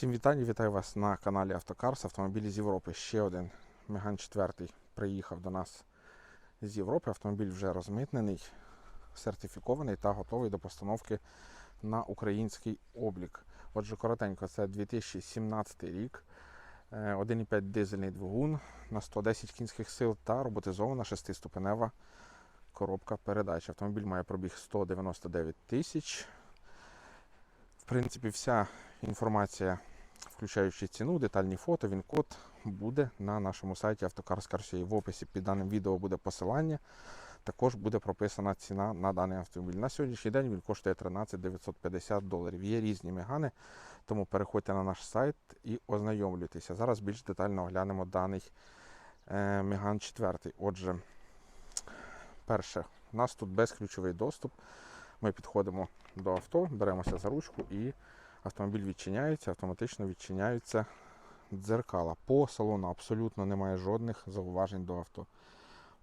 Всім вітання, вітаю вас на каналі Автокарс. Автомобілі з Європи. Ще один Меган 4 приїхав до нас з Європи. Автомобіль вже розмитнений, сертифікований та готовий до постановки на український облік. Отже, коротенько, це 2017 рік. Е, 1,5 дизельний двигун на 110 кінських сил та роботизована шестиступенева коробка передач. Автомобіль має пробіг 199 тисяч. В принципі, вся інформація, включаючи ціну, детальні фото, він код буде на нашому сайті Автокарс.ua. В описі під даним відео буде посилання. Також буде прописана ціна на даний автомобіль. На сьогоднішній день він коштує 13 950 доларів. Є різні мегани, тому переходьте на наш сайт і ознайомлюйтеся. Зараз більш детально оглянемо даний е, Меган 4. Отже, перше, у нас тут безключовий доступ. Ми підходимо до авто, беремося за ручку і автомобіль відчиняється, автоматично відчиняються дзеркала. По салону абсолютно немає жодних зауважень до авто.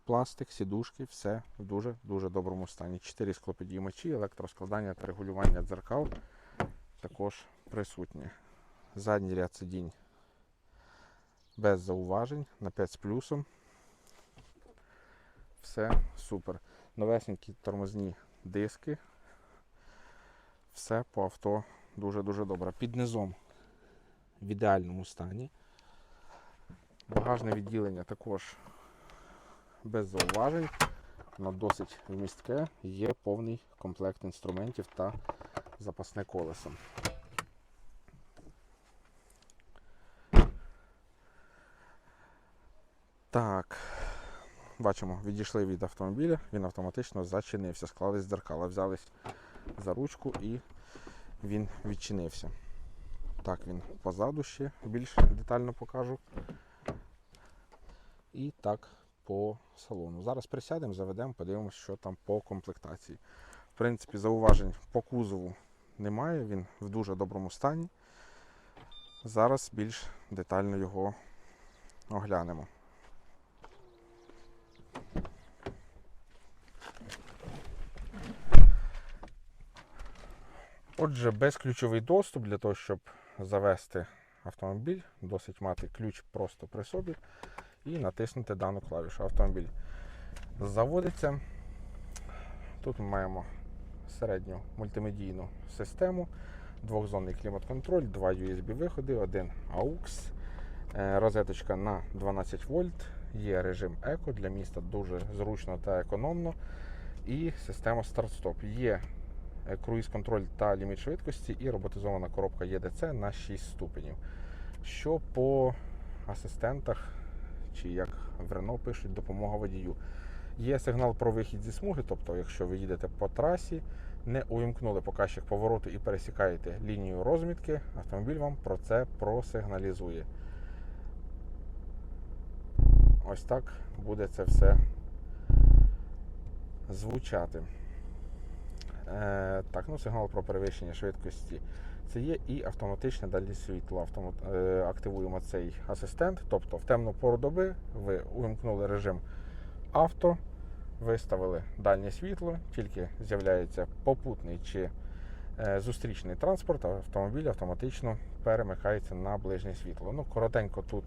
Пластик, сідушки, все в дуже-дуже доброму стані. Чотири склопідіймачі, електроскладання та регулювання дзеркал також присутні. Задній ряд сидінь без зауважень на 5 з плюсом. Все супер. Новесенькі тормозні диски. Все по авто дуже-дуже добре. Під низом в ідеальному стані. Багажне відділення також без зауважень. Воно досить вмістке. Є повний комплект інструментів та запасне колесо. Так, бачимо, відійшли від автомобіля, він автоматично зачинився, склались дзеркала, взялись за ручку і він відчинився. Так, він позаду ще більш детально покажу. І так по салону. Зараз присядемо, заведемо, подивимося, що там по комплектації. В принципі, зауважень по кузову немає, він в дуже доброму стані. Зараз більш детально його оглянемо. Отже, безключовий доступ для того, щоб завести автомобіль, досить мати ключ просто при собі і натиснути дану клавішу. Автомобіль заводиться. Тут ми маємо середню мультимедійну систему, двохзонний клімат-контроль, два USB-виходи, один AUX, е, розеточка на 12 вольт, є режим еко для міста дуже зручно та економно. І система старт-стоп. Є круїз-контроль та ліміт швидкості і роботизована коробка EDC на 6 ступенів. Що по асистентах, чи як в Рено пишуть, допомога водію. Є сигнал про вихід зі смуги, тобто, якщо ви їдете по трасі, не увімкнули показчик повороту і пересікаєте лінію розмітки, автомобіль вам про це просигналізує. Ось так буде це все звучати. Е, так, ну сигнал про перевищення швидкості. Це є і автоматичне далі світло. Автомат, е, активуємо цей асистент. Тобто в темну пору доби ви увімкнули режим авто, виставили дальнє світло, тільки з'являється попутний чи е, зустрічний транспорт, а автомобіль автоматично перемикається на ближнє світло. Ну, коротенько тут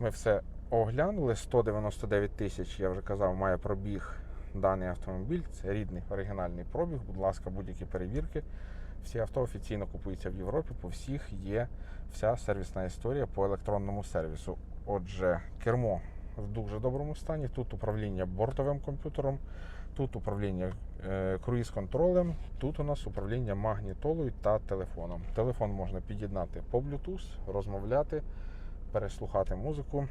ми все оглянули. 199 тисяч, я вже казав, має пробіг даний автомобіль. Це рідний оригінальний пробіг. Будь ласка, будь-які перевірки. Всі авто офіційно купуються в Європі. По всіх є вся сервісна історія по електронному сервісу. Отже, кермо в дуже доброму стані. Тут управління бортовим комп'ютером, тут управління е, круїз-контролем, тут у нас управління магнітолою та телефоном. Телефон можна під'єднати по Bluetooth, розмовляти, переслухати музику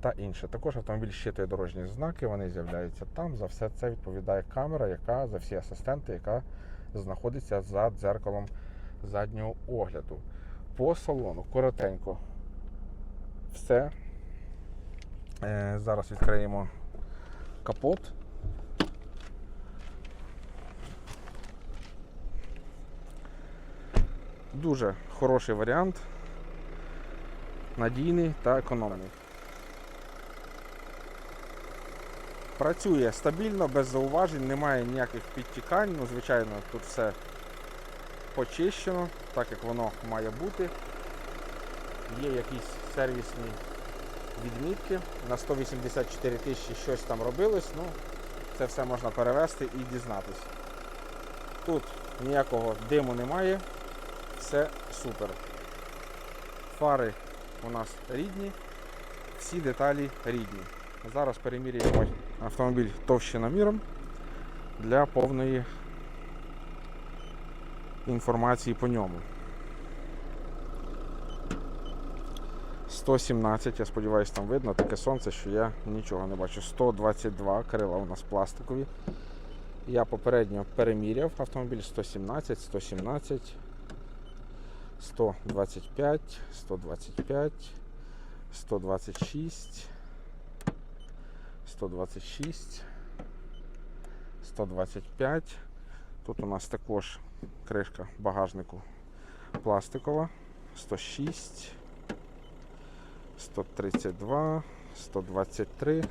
та інше. Також автомобіль щитує дорожні знаки, вони з'являються там. За все це відповідає камера, яка за всі асистенти, яка знаходиться за дзеркалом заднього огляду. По салону коротенько все. Е, зараз відкриємо капот. Дуже хороший варіант, надійний та економний. Працює стабільно, без зауважень, немає ніяких підтікань. Ну, звичайно, тут все почищено, так як воно має бути. є якісь сервісні відмітки. На 184 тисячі щось там робилось. Ну, це все можна перевести і дізнатись. Тут ніякого диму немає, все супер. Фари у нас рідні, всі деталі рідні. Зараз перемірюємо автомобіль товщиноміром для повної інформації по ньому. 117, я сподіваюся, там видно, таке сонце, що я нічого не бачу. 122 крила у нас пластикові. Я попередньо переміряв автомобіль 117, 117, 125, 125, 126, 126, 125. Тут у нас також кришка багажнику пластикова. 106, 132, 123,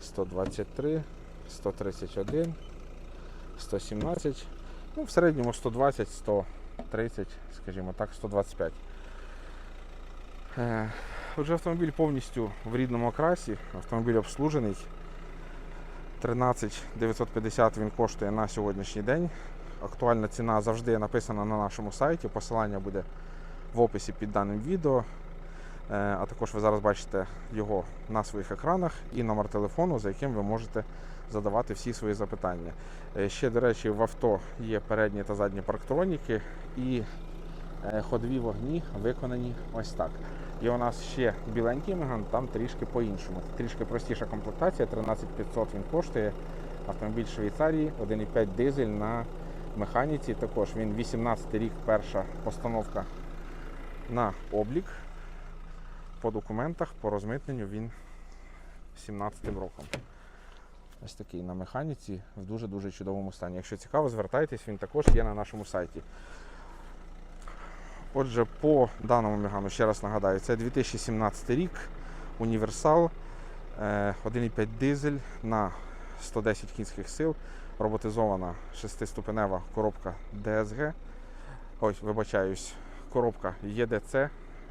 123, 131, 117. Ну, в середньому 120, 130, скажімо так, 125. Отже, автомобіль повністю в рідному окрасі. Автомобіль обслужений. 13 950 він коштує на сьогоднішній день. Актуальна ціна завжди написана на нашому сайті. Посилання буде в описі під даним відео. Е, А також ви зараз бачите його на своїх екранах і номер телефону, за яким ви можете задавати всі свої запитання. Е, Ще, до речі, в авто є передні та задні парктроніки і е, ходові вогні виконані ось так. І у нас ще біленький меган, там трішки по-іншому. Трішки простіша комплектація, 13500 він коштує. Автомобіль Швейцарії, 1,5 дизель на механіці. Також він 18 рік, перша постановка на облік. По документах, по розмитненню він 17 роком. Ось такий на механіці в дуже-дуже чудовому стані. Якщо цікаво, звертайтесь, він також є на нашому сайті. Отже, по даному мегану, ще раз нагадаю, це 2017 рік, універсал, е, 1,5 дизель на 110 кінських сил, роботизована шестиступенева коробка DSG. Ось, вибачаюсь, коробка EDC,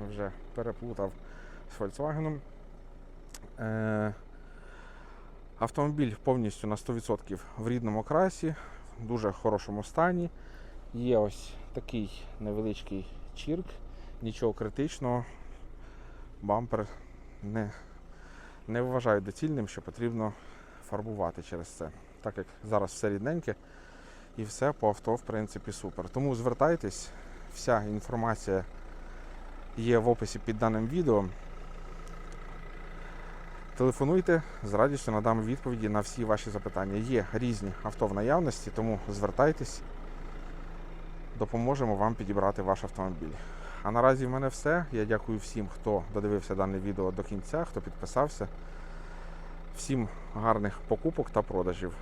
вже переплутав з Volkswagen. Е, Автомобіль повністю на 100% в рідному красі, в дуже хорошому стані. Є ось такий невеличкий чірк, нічого критичного. Бампер не, не вважаю доцільним, що потрібно фарбувати через це. Так як зараз все рідненьке і все по авто, в принципі, супер. Тому звертайтесь, вся інформація є в описі під даним відео. Телефонуйте, з радістю надам відповіді на всі ваші запитання. Є різні авто в наявності, тому звертайтесь, допоможемо вам підібрати ваш автомобіль. А наразі в мене все. Я дякую всім, хто додивився дане відео до кінця, хто підписався. Всім гарних покупок та продажів.